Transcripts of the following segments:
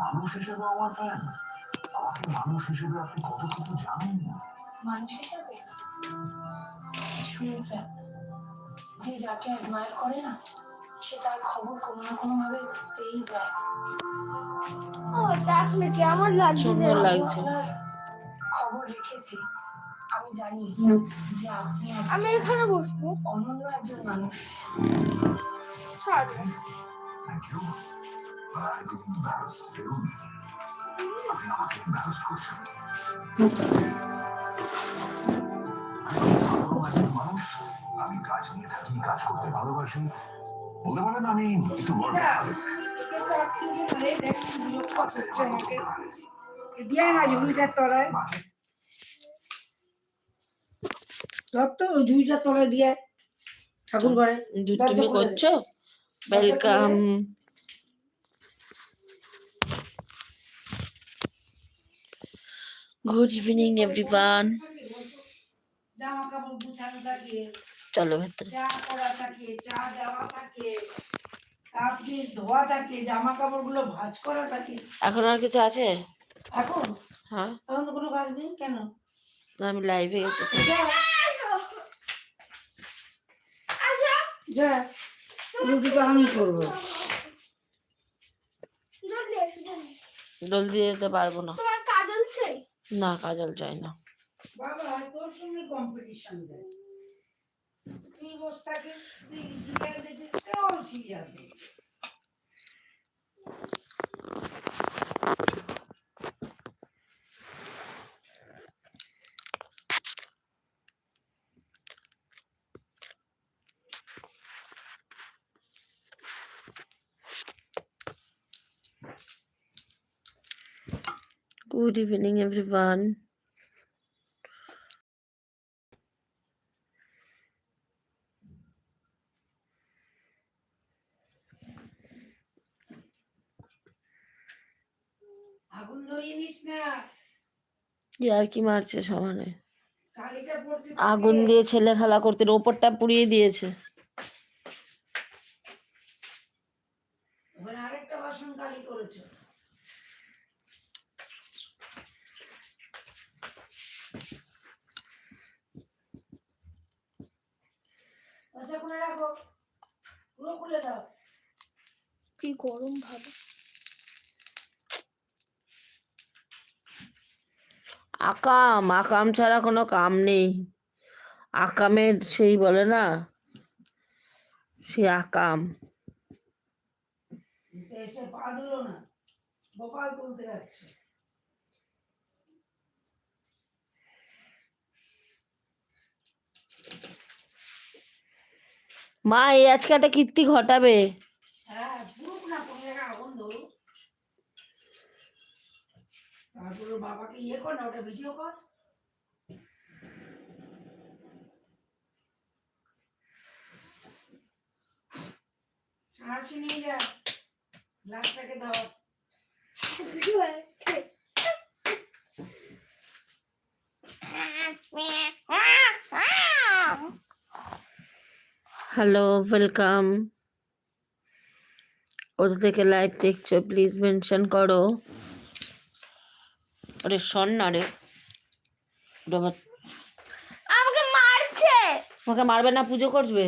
মানুষ হিসেবে আমার ফ্যান আমাকে মানুষ হিসেবে আপনি কতটুকু জানেন মানুষ হিসাবে শুনুন যে যাকে অ্যাডমায়ার করে না সে তার খবর কোনো না কোনো ভাবে পেয়েই যায় ও দেখ না কেমন লাগছে সুন্দর লাগছে খবর রেখেছি আমি জানি যে আপনি আমি এখানে বসবো। অনন্য একজন মানুষ ছাড় আমি মানুষ আমি কাজ নিয়ে থাকি কাজ করতে ভালোবাসি বলতে পারেন আমি একটু বড় দিয়ে না ঝুড়িটার তলায় ঝুড়িটার তলায় দিয়ে ঠাকুর ঘরে। করছ ওয়েলকাম গুড ইভিনিং এভরিওয়ান চলো ভেতরে। এখন আর কিছু আছে? এখন হ্যাঁ। কোনো কাজ আমি লাইভে আমি করব জলদি যেতে পারব না। কাজল চাই না, কাজল চাই না। বাবা, তোর সঙ্গে কম্পিটিশন দেয়। তুই বসে থাকিস, তুই দেখে কেউ সিরিয়াল ধরিয়ে নিস আর কি মারছে সমানে? আগুন দিয়ে ছেলে খেলা করতে ওপরটা পুড়িয়ে দিয়েছে। আরেকটা বাসন কালি করেছে দরজা খুলে রাখো পুরো খুলে দাও কি গরম ভাবে আকাম আকাম ছাড়া কোনো কাম নেই। আকামের সেই বলে না সেই আকাম এসে পা দিল না গোপাল তুলতে যাচ্ছে। মা এই আজকে একটা কীর্তি ঘটাবে। হ্যাঁ তারপরে বাবাকে ইয়ে কর না ওটা ভিডিও কর। সাঁড়াশি নিয়ে যা। গ্লাসটাকে ধর হ্যালো ওয়েলকাম কোথা থেকে লাইভ দেখছ প্লিজ মেনশন করো। আরে শোন না রে। আমাকে মারছে। আমাকে মারবে না পুজো করবে।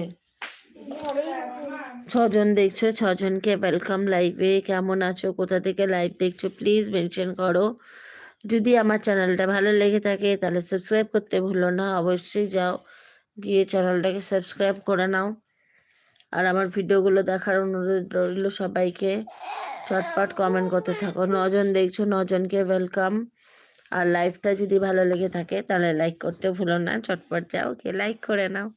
ছজন দেখছ, ছজনকে ওয়েলকাম লাইভে কেমন আছো? কোথা থেকে লাইভ দেখছ? প্লিজ মেনশন করো। যদি আমার চ্যানেলটা ভালো লেগে থাকে, তাহলে সাবস্ক্রাইব করতে ভুলো না। অবশ্যই যাও, গিয়ে চ্যানেলটাকে সাবস্ক্রাইব করে নাও। আর আমার ভিডিওগুলো দেখার অনুরোধ রইল সবাইকে। চটপট কমেন্ট করতে থাকো। নজন দেখছ, নজনকে ওয়েলকাম আর লাইভটা যদি ভালো লেগে থাকে, তাহলে লাইক করতে ভুলো না। চটপট যাও, গিয়ে লাইক করে নাও।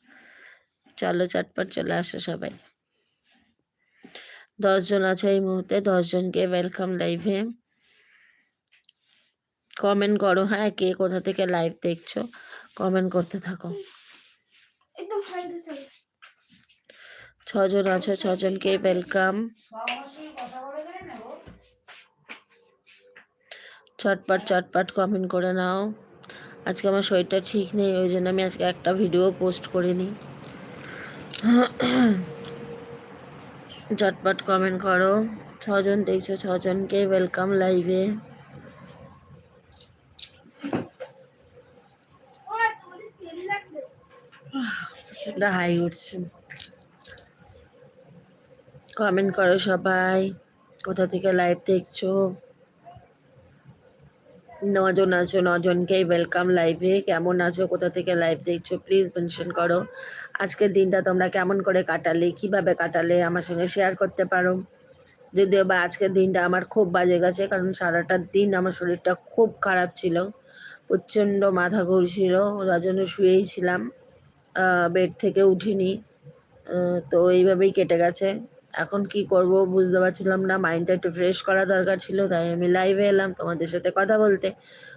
চলো, চটপট চলে আসো সবাই। দশজন আছে এই মুহূর্তে দশজনকে ওয়েলকাম লাইভে কমেন্ট করো হ্যাঁ কে কোথা থেকে লাইভ দেখছ? কমেন্ট করতে থাকো। ছজন আছে ছজনকে ওয়েলকাম চটপট চটপট কমেন্ট করে নাও। আজকে আমার শরীরটা ঠিক নেই ওই জন্য আমি আজকে একটা ভিডিও পোস্ট করিনি। চটপট কমেন্ট করো। ছজন দেখছ, ছজনকে ওয়েলকাম লাইভে হাই উঠছে। কমেন্ট করো সবাই, কোথা থেকে লাইভ দেখছ? নজন আছো, নজনকেই ওয়েলকাম লাইভে কেমন আছো, কোথা থেকে লাইভ দেখছ? প্লিজ মেনশন করো। আজকের দিনটা তোমরা কেমন করে কাটালে, কীভাবে কাটালে আমার সঙ্গে শেয়ার করতে পারো। যদিও বা আজকের দিনটা আমার খুব বাজে গেছে, কারণ সারাটা দিন আমার শরীরটা খুব খারাপ ছিল। প্রচণ্ড মাথা ঘুরছিল, যার জন্য শুয়েই ছিলাম। বেড থেকে উঠিনি। তো এইভাবেই কেটে গেছে। এখন কি করব বুঝতে পারছিলাম না মাইন্ডটা একটু ফ্রেশ করা দরকার ছিল, তাই আমি লাইভে এলাম তোমাদের সাথে কথা বলতে।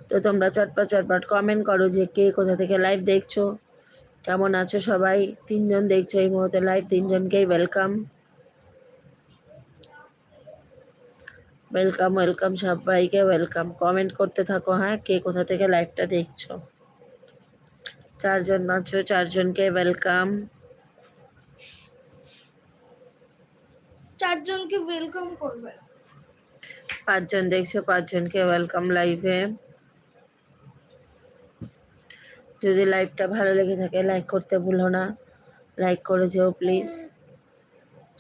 তো তোমরা চটপট চটপট কমেন্ট করো যে কে কোথা থেকে লাইভ দেখছ। কেমন আছো সবাই? তিনজন দেখছ এই মুহূর্তে লাইভ তিনজনকেই ওয়েলকাম ওয়েলকাম ওয়েলকাম সবাইকে ওয়েলকাম কমেন্ট করতে থাকো হ্যাঁ? কে কোথা থেকে লাইভটা দেখছ? চারজন আছো চারজনকে ওয়েলকাম চারজনকে ওয়েলকাম করবে। পাঁচজন দেখছ পাঁচজনকে ওয়েলকাম লাইভে যদি লাইভটা ভালো লেগে থাকে লাইক করতে ভুলো না। লাইক করে যেও প্লিজ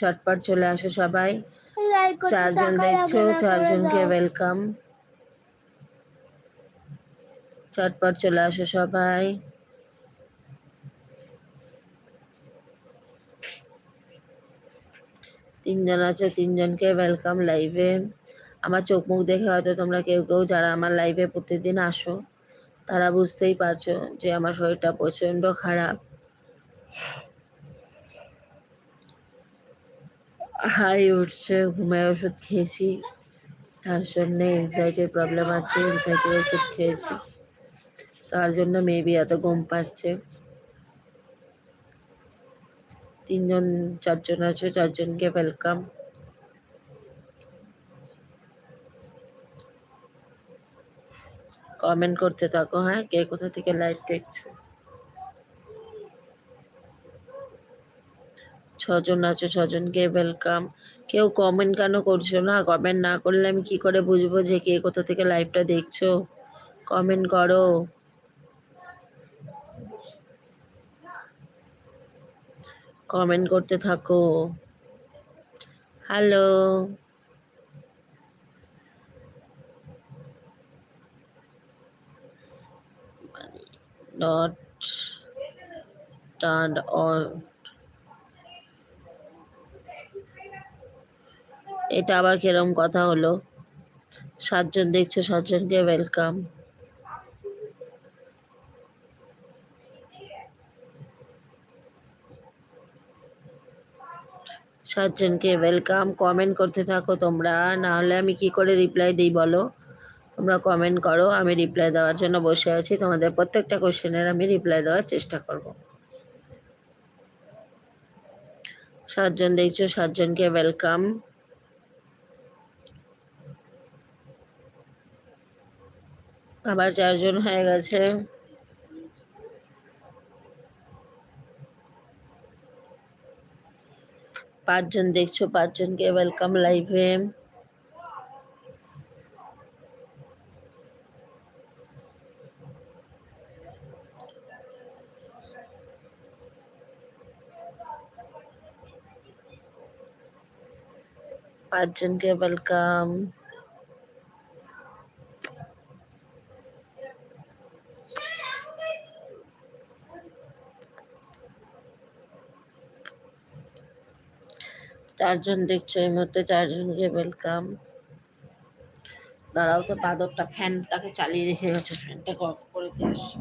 চটপট চলে আসো সবাই। চারজন দেখছ চারজনকে ওয়েলকাম চটপট চলে আসো সবাই। তিনজন আছো তিনজনকে ওয়েলকাম লাইভে আমার চোখ মুখ দেখে হয়তো তোমরা কেউ কেউ যারা আমার লাইভে প্রতিদিন আসো। তারা বুঝতেই পারছ যে আমার শরীরটা প্রচণ্ড খারাপ। হাই উঠছে, ঘুমের ওষুধ খেয়েছি। তার জন্য এনজাইটির প্রবলেম আছে এনজাইটির ওষুধ খেয়েছি। তার জন্য মেবি এত ঘুম পাচ্ছে। তিনজন, চারজন আছে, চারজনকে ওয়েলকাম কমেন্ট করতে থাকো হ্যাঁ? কে কোথা থেকে লাইভ দেখছ? ছজন আছো, ছজনকে ওয়েলকাম কেউ কমেন্ট কেন করছ না? কমেন্ট না করলে আমি কি করে বুঝব যে কে কোথা থেকে লাইভটা দেখছ? কমেন্ট করো। কমেন্ট করতে থাকো। হ্যালো not turned on এটা আবার কিরম কথা হলো? সাতজন দেখছ, সাতজনকে ওয়েলকাম সাতজনকে ওয়েলকাম কমেন্ট করতে থাকো তোমরা না হলে আমি কি করে রিপ্লাই দিই বলো? তোমরা কমেন্ট করো, আমি রিপ্লাই দেওয়ার জন্য বসে আছি। তোমাদের প্রত্যেকটা কোশ্চেনের আমি রিপ্লাই দেওয়ার চেষ্টা করব। সাতজন দেখছ, সাতজনকে ওয়েলকাম আবার চারজন হয়ে গেছে। পাঁচজন দেখছ, পাঁচজনকে ওয়েলকাম লাইভে পাঁচজনকে ওয়েলকাম চারজন দেখছ এই মুহূর্তে, চারজনকে ওয়েলকাম দাঁড়াও তো, বাদরটা ফ্যানটাকে চালিয়ে রেখে গেছে ফ্যানটাকে অফ করে দিয়ে আসি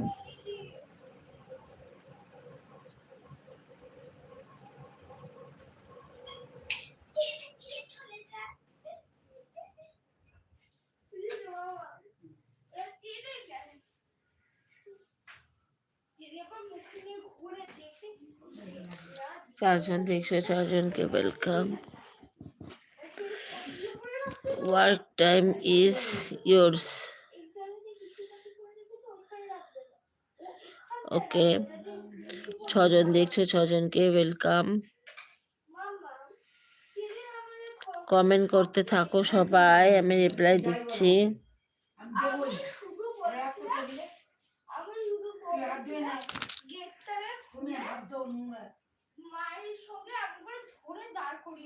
ঘুরে দেখতে চারজন দেখছ চারজনকে welcome work time is yours okay ছজন দেখছ ছজনকে ওয়েলকাম কমেন্ট করতে থাকো সবাই আমি রিপ্লাই দিচ্ছি। আমি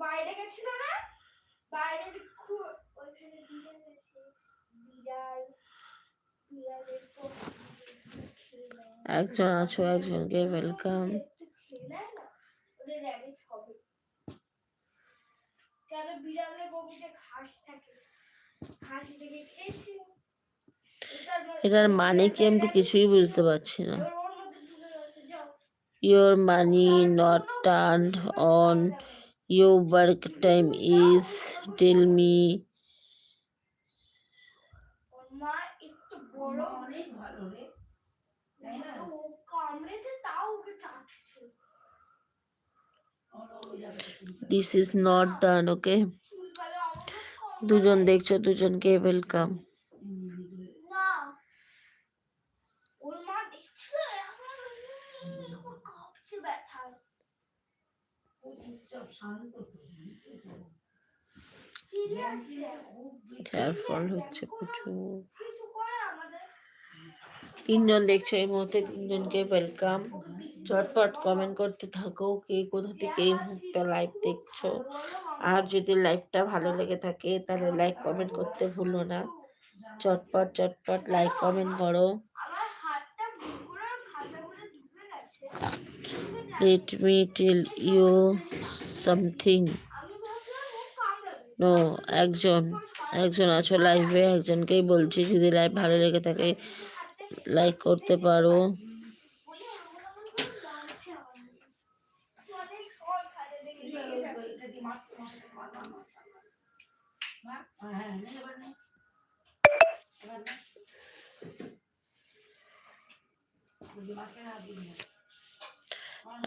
বাইরে গেছিল না বাইরে ওইখানে বিড়াল আছে বিড়াল বিড়ালের। একজন আছো একজনকে ওয়েলকাম কেন বিড়ালের বমিতে ঘাস থাকে। এটার মানে কি আমি তো কিছুই বুঝতে পারছি না। Your money not turned on your work time is tell me. This is not done okay দুজন দেখছো দুজনকে ওয়েলকাম এমনি করে। না ওর মা দেখছিল আমার ওর কাঁপছে ব্যথায় ও চুপচাপ শান্ত তো, বুঝতে তো। চিড়ে জ্ঞান আছে দিয়ে খুব বেশি হেয়ার ফল হচ্ছে প্রচুর কিছু করে আমাদের তিনজন দেখছ এই মুহূর্তে তিনজনকে ওয়েলকাম চটপট কমেন্ট করতে থাকো কে কোথা থেকে এই মুহূর্তে লাইভ দেখছ। আর যদি লাইভটা ভালো লেগে থাকে তাহলে লাইক কমেন্ট করতে ভুলো না। চটপট চটপট লাইক কমেন্ট করো। Let me tell you something no একজন একজন আছো লাইভে একজনকেই বলছি যদি লাইভ ভালো লেগে থাকে। লাইক করতে পারো।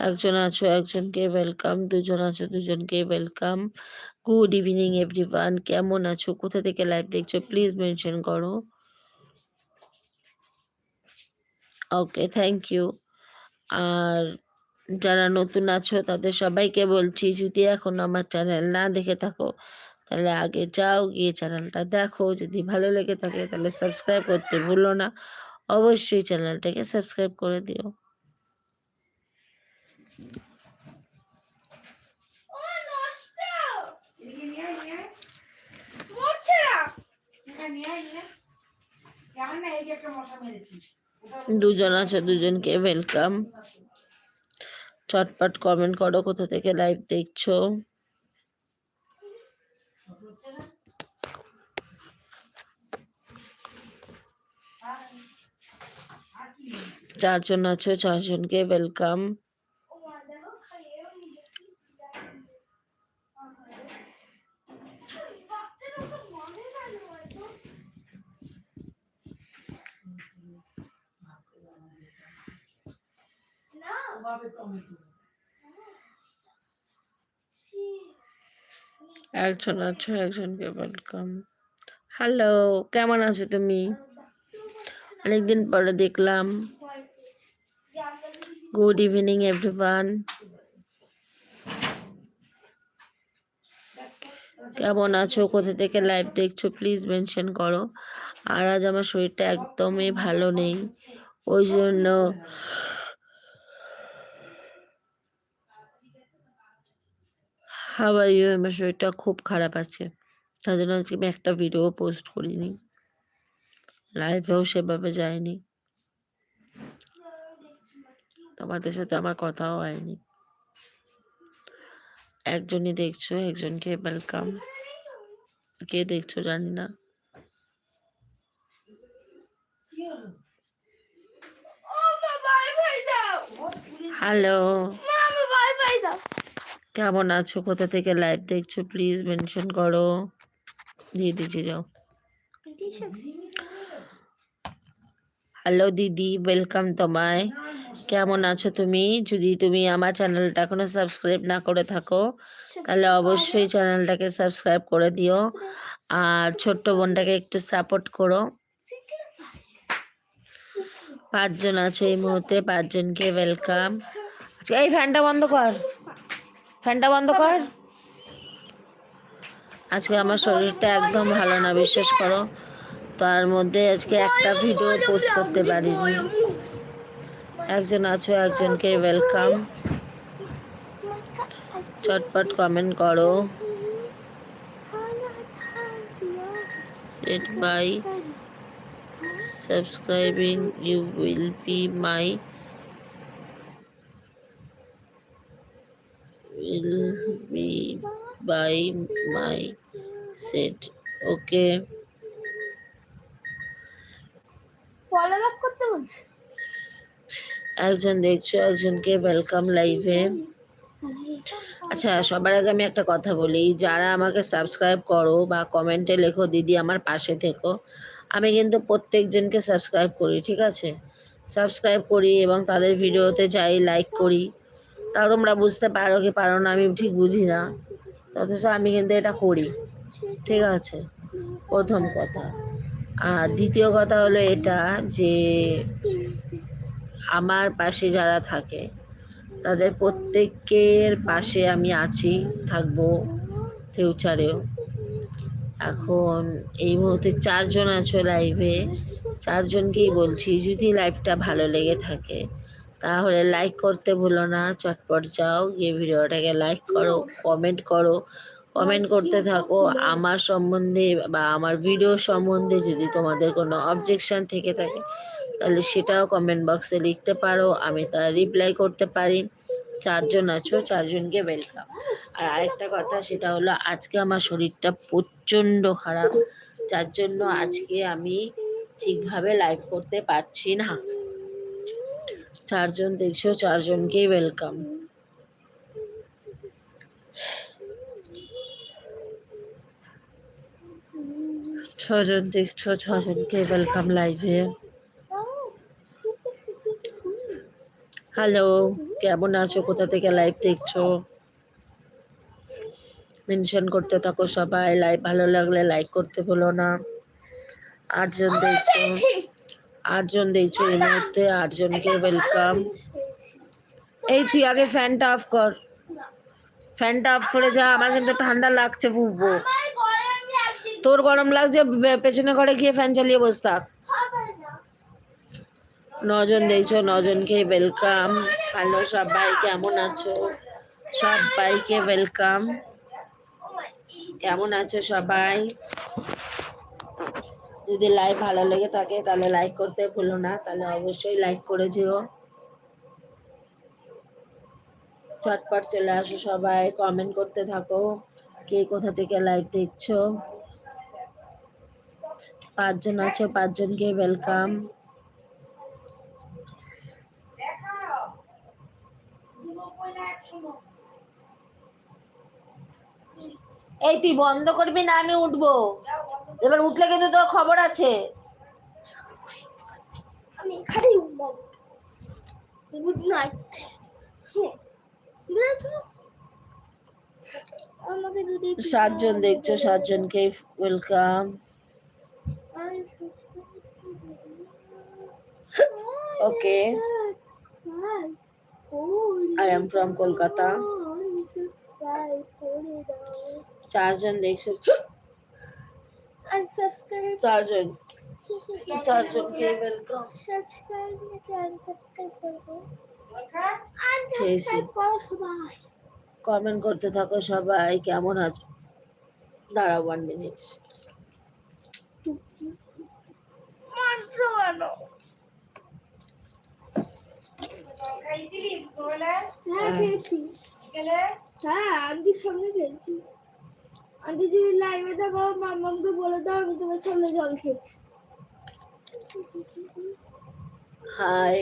একজন আছো, একজনকে ওয়েলকাম দুজন আছো, দুজনকে ওয়েলকাম গুড ইভিনিং এভরিওয়ান কেমন আছো? কোথা থেকে লাইভ দেখছ? প্লিজ মেনশন করো। ওকে থ্যাংক ইউ আর যারা নতুন আছো তাদের সবাইকে বলছি যদি এখন আমার চ্যানেল না দেখে থাকো তাহলে আগে যাও গিয়ে চ্যানেলটা দেখো। যদি ভালো লেগে থাকে তাহলে সাবস্ক্রাইব করতে ভুলো না। অবশ্যই চ্যানেলটাকে সাবস্ক্রাইব করে দিও। হ্যাঁ, এই যে একটা মশা মেরেছি। দুজন আছো, দুজনকে ওয়েলকাম চটপট কমেন্ট করো, কোথা থেকে লাইভ দেখছ? চারজন আছো, চারজনকে ওয়েলকাম ও মা দেখো খাইয়েও নিয়েছি বাচ্চাটা তো মনে গেল হয়তো না ওভাবে টমেটো ছি একজন আছো, একজনকে ওয়েলকাম হ্যালো কেমন আছো তুমি? অনেকদিন পরে দেখলাম। গুড ইভিনিং এভরিওয়ান কেমন আছো? কোথা থেকে লাইভ দেখছ? প্লিজ মেনশন করো। আর আজ আমার শরীরটা একদমই ভালো নেই। ওই জন্য ইউ আমার শরীরটা খুব খারাপ আছে। তার জন্য আজকে আমি একটা ভিডিও পোস্ট করিনি। লাইভেও সেভাবে যায়নি তোমাদের সাথে আমার কথাও হয়নি। একজনই দেখছ একজনকে ওয়েলকাম কে দেখছ জানি না। হ্যালো কেমন আছো? কোথা থেকে লাইভ দেখছ? প্লিজ মেনশন করো। দিয়ে দিচ্ছি, যাও। হ্যালো দিদি ওয়েলকাম তোমায়। কেমন আছো তুমি? যদি তুমি আমার চ্যানেলটা এখনও সাবস্ক্রাইব না করে থাকো, তাহলে অবশ্যই চ্যানেলটাকে সাবস্ক্রাইব করে দিও। আর ছোট্ট বোনটাকে একটু সাপোর্ট করো। পাঁচজন আছে এই মুহূর্তে, পাঁচজনকে ওয়েলকাম এই ফ্যানটা বন্ধ কর। ফ্যানটা বন্ধ কর। আজকে আমার শরীরটা একদম ভালো না বিশ্বাস করো। তার মধ্যে আজকে একটা ভিডিও পোস্ট করতে পারিনি। একজন আছো একজনকে ওয়েলকাম চটপট কমেন্ট করো। Set by subscribing you will be my will be by my set okay follow back করতে বলছে একজন দেখছ, একজনকে ওয়েলকাম লাইভে আচ্ছা সবার আগে আমি একটা কথা বলি, যারা আমাকে সাবস্ক্রাইব করো বা কমেন্টে লেখো, দিদি আমার পাশে থেকো, আমি কিন্তু প্রত্যেকজনকে সাবস্ক্রাইব করি, ঠিক আছে? সাবস্ক্রাইব করি এবং তাদের ভিডিওতে যাই লাইক করি। তা তোমরা বুঝতে পারো কি পারো না, আমি ঠিক বুঝি না। অথচ আমি কিন্তু এটা করি। ঠিক আছে? প্রথম কথা। আর দ্বিতীয় কথা হলো এটা যে, আমার পাশে যারা থাকে, তাদের প্রত্যেকের পাশে আমি আছি, থাকব ফিউচারেও এখন এই মুহূর্তে চারজন আছো লাইভে চারজনকেই বলছি, যদি লাইভটা ভালো লেগে থাকে তাহলে লাইক করতে ভুলো না চটপট যাও গিয়ে ভিডিওটাকে লাইক করো কমেন্ট করো কমেন্ট করতে থাকো। আমার সম্বন্ধে বা আমার ভিডিও সম্বন্ধে যদি তোমাদের কোনো অবজেকশন থেকে থাকে তাহলে সেটাও কমেন্ট বক্সে লিখতে পারো আমি তার রিপ্লাই করতে পারি। চারজন আছো চারজনকে ওয়েলকাম আর আরেকটা কথা সেটা হলো আজকে আমার শরীরটা প্রচণ্ড খারাপ। যার জন্য আজকে আমি ঠিকভাবে লাইভ করতে পারছি না। চারজন দেখছ, চারজনকেই ওয়েলকাম ছজন দেখছ ছজনকে ওয়েলকাম লাইভে হ্যালো কেমন আছো? কোথা থেকে লাইভ দেখছ? মেনশন করতে থাকো সবাই। লাইভ ভালো লাগলে লাইক করতে ভুলো না। আটজন দেখছ। আটজন দেখছ এই মুহূর্তে, আটজনকে ওয়েলকাম এই তুই আগে ফ্যানটা অফ কর। ফ্যানটা অফ করে যা, আমার কিন্তু ঠান্ডা লাগছে বুবু ভাই ঘরে আমি একদিন তোর গরম লাগছে পেছনে ঘরে গিয়ে ফ্যান চালিয়ে বস থাক। নজন দেখছ, নজনকে ওয়েলকাম হ্যালো সবাই, কেমন আছো? সবাইকে ওয়েলকাম কেমন আছো সবাই? যদি লাইভ ভালো লেগে থাকে, তাহলে লাইক করতে ভুলো না। তাহলে অবশ্যই লাইক করে যেও। চটপট চলে আসো সবাই কমেন্ট করতে থাকো। কে কোথা থেকে লাইভ দেখছ? পাঁচজন আছো, পাঁচজনকে ওয়েলকাম এই তুই বন্ধ করবি না, আমি উঠবো। এবার উঠলে কিন্তু তোর খবর আছে। আমি এখানেই ঘুমাবো গুড নাইট বুঝেছ আমাকে যদি সাতজন দেখছ সাতজনকে welcome Okay. I am from Kolkata চারজন দেখছ। Unsubscribe. চারজন চারজনকে ওয়েলকাম subscribe নাকি unsubscribe করব খেয়েছি। unsubscribe করো সবাই কমেন্ট করতে থাকো সবাই কেমন আছো? দাঁড়াও ওয়ান মিনিট দুপুরবেলা হ্যাঁ খেয়েছি। হ্যাঁ আন্টির সঙ্গে খেয়েছি। আন্টি যদি লাইভে থাকো মামাকে বলে দাও, আমি তোমার সামনে জল খেয়েছি। হাই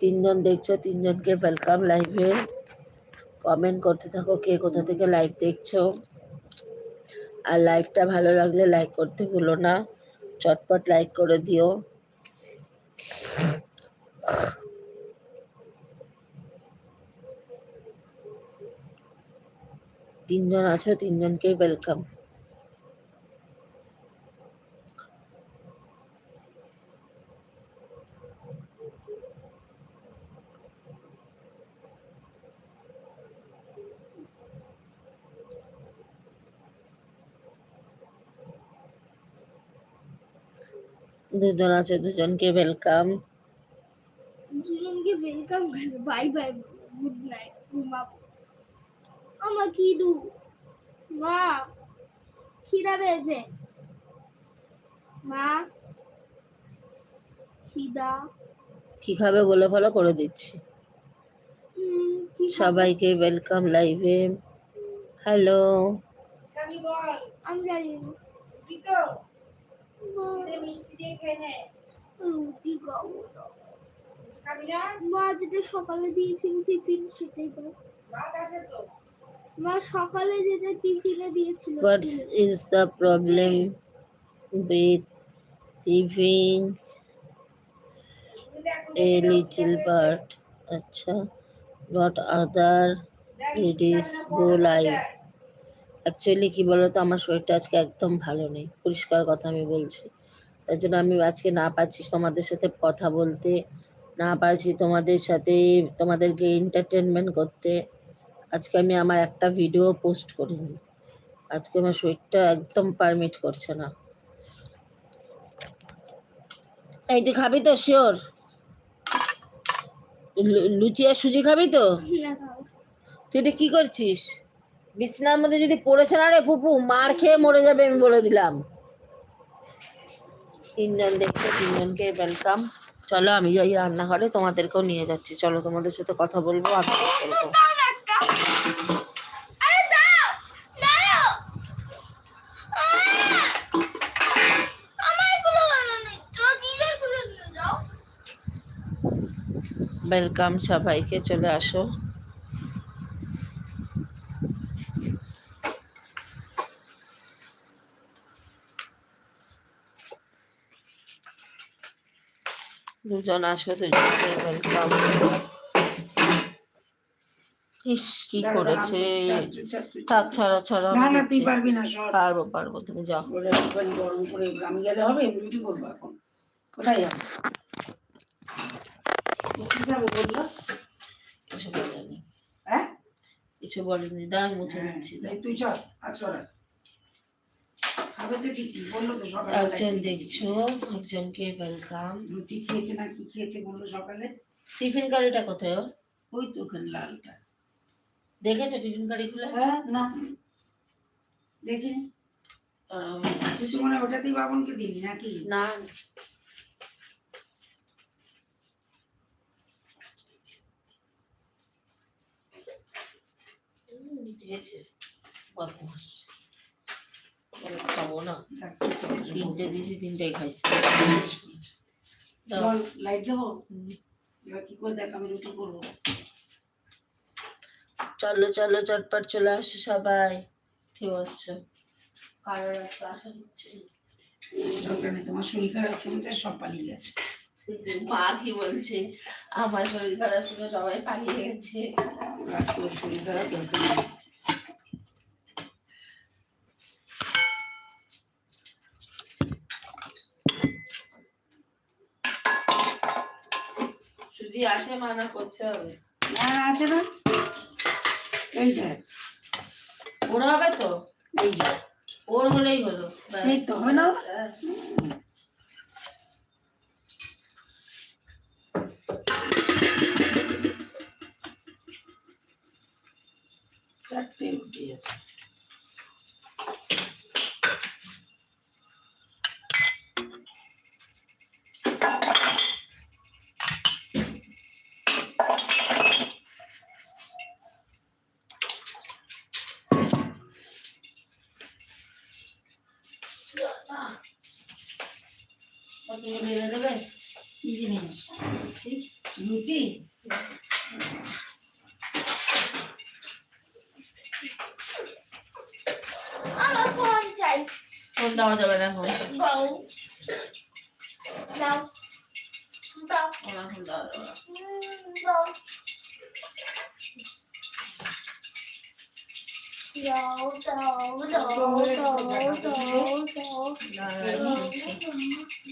তিনজন দেখছ, তিনজনকে ওয়েলকাম লাইভে কমেন্ট করতে থাকো কে কোথা থেকে লাইভ দেখছ। আর লাইভটা ভালো লাগলে লাইক করতে ভুলো না। চটপট লাইক করে দিও। তিনজন আছো তিনজনকে ওয়েলকাম দুজন আছো দুজনকে ওয়েলকাম করে বাই বাই গুড নাইট ঘুমাবো আমার কি দু। মা খিদা পেয়েছে। মা খিদা। কি খাবে বলে ফলো করে দিচ্ছি। সবাইকে ওয়েলকাম লাইভে হ্যালো বল। আমি জানি না। রুটি খাব। না মা যেটা সকালে দিয়েছিল টিফিন সেটাই তো মা সকালে যেটা টিফিনে দিয়েছিল হোয়াট ইজ দ্য প্রবলেম এখন এ দেখে লিটল উঠতে আচ্ছা। নট দেখ, it is go live. Actually কি বলতো আমার শরীরটা আজকে একদম ভালো নেই। পরিষ্কার কথা আমি বলছি। তার জন্য আমি আজকে না পাচ্ছি তোমাদের সাথে কথা বলতে। না পারছি তোমাদের সাথে তোমাদেরকে এন্টারটেনমেন্ট করতে। আজকে আমি আমার একটা ভিডিও পোস্ট করিনি। আজকে আমার শরীরটা একদম পারমিট করছে না। এই তুই খাবি তো শিওর লুচি আর সুজি খাবি তো? তুই এটা কি করছিস? বিছানার মধ্যে যদি পড়েছে না রে পুপু মার খেয়ে মরে যাবে আমি বলে দিলাম। তিনজন দেখতে তিনজনকে ওয়েলকাম চলো আমি যাই রান্নাঘরে তোমাদেরকেও নিয়ে যাচ্ছি। চলো তোমাদের সাথে কথা বলব ওয়েলকাম করব চলে আসো দাও, দাও। আহ! আমার এগুলো ভালো নেই। তো নিজেরগুলো নিয়ে যাও। ওয়েলকাম সবাইকে চলে আসো দুজন আসো দুজনকে ওয়েলকাম ইস কি করেছে? ছাড়, ছাড়, ছাড়, থাক ছাড়ো ছাড়ো না আমি না তুই দিচ্ছি। পারবি না পারব পারব তুমি যাও। গরম করে আমি গেলে হবে রুটি করব এখন। কোথায় যাব? কোথায় যাব বলল? কিছু বলেনি। হ্যাঁ? কিছু বলেনি দাঁড় মুছে হ্যাঁ, দিচ্ছি তুই চল আজ চল খাবে তো ঠিকই বলল তো সকালে একজন দেখছ একজনকে ওয়েলকাম লুচি খেয়েছে না কি খেয়েছে বলল সকালে? টিফিন কারিটা কোথায় ওর? ওই তো ওখানে লালটা। দেখেছ টিফিন কারি খুলে হ্যাঁ না। দেখিনি দাঁড়াও, তুই তো মনে ওটাতেই বাবনকে দিলি নাকি? না। দিয়েছে। বদমাস বলে খাব না? তিনটে দিয়েছি তিনটেই খাইছি। লাইট দেবো? এবার কি করে দেখ আমি রুটি করব। চলো চলো চটপট চলে আসো সবাই। কি বলছো? কারোর একটা আসা দিচ্ছে তোমার শরীর খারাপ শুনছে সব পালিয়ে গেছে। মা কি বলছে? আমার শরীর খারাপ শুনে সবাই পালিয়ে গেছে। শরীর খারাপ দরকার আছে মানা করতে হবে। না না, আছে না? এই দেখ। ওরা হবে তো? এই যে। ওর হলেই হলো। এই তো হবে না?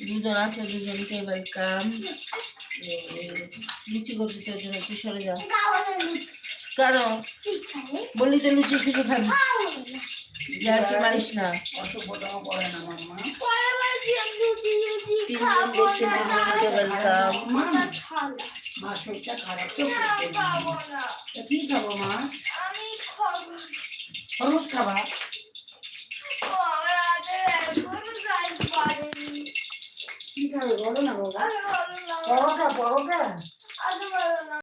দুজন আছে দুজনকে ওয়েলকাম লুচি করছি তোর জন্য তুই সরে যা। কেন? বললি তো লুচি সুজি খাবি। আর কি মারিস না? অসভ্যতাও করে না মাম্মা। পরে বলছি আমি লুচি লুচি তিনজন খাব দেখছে না তিনজনকে ওয়েলকাম মা শরীরটা খারাপ কি খাব মা খরচ খাবা কি খাবে বলো না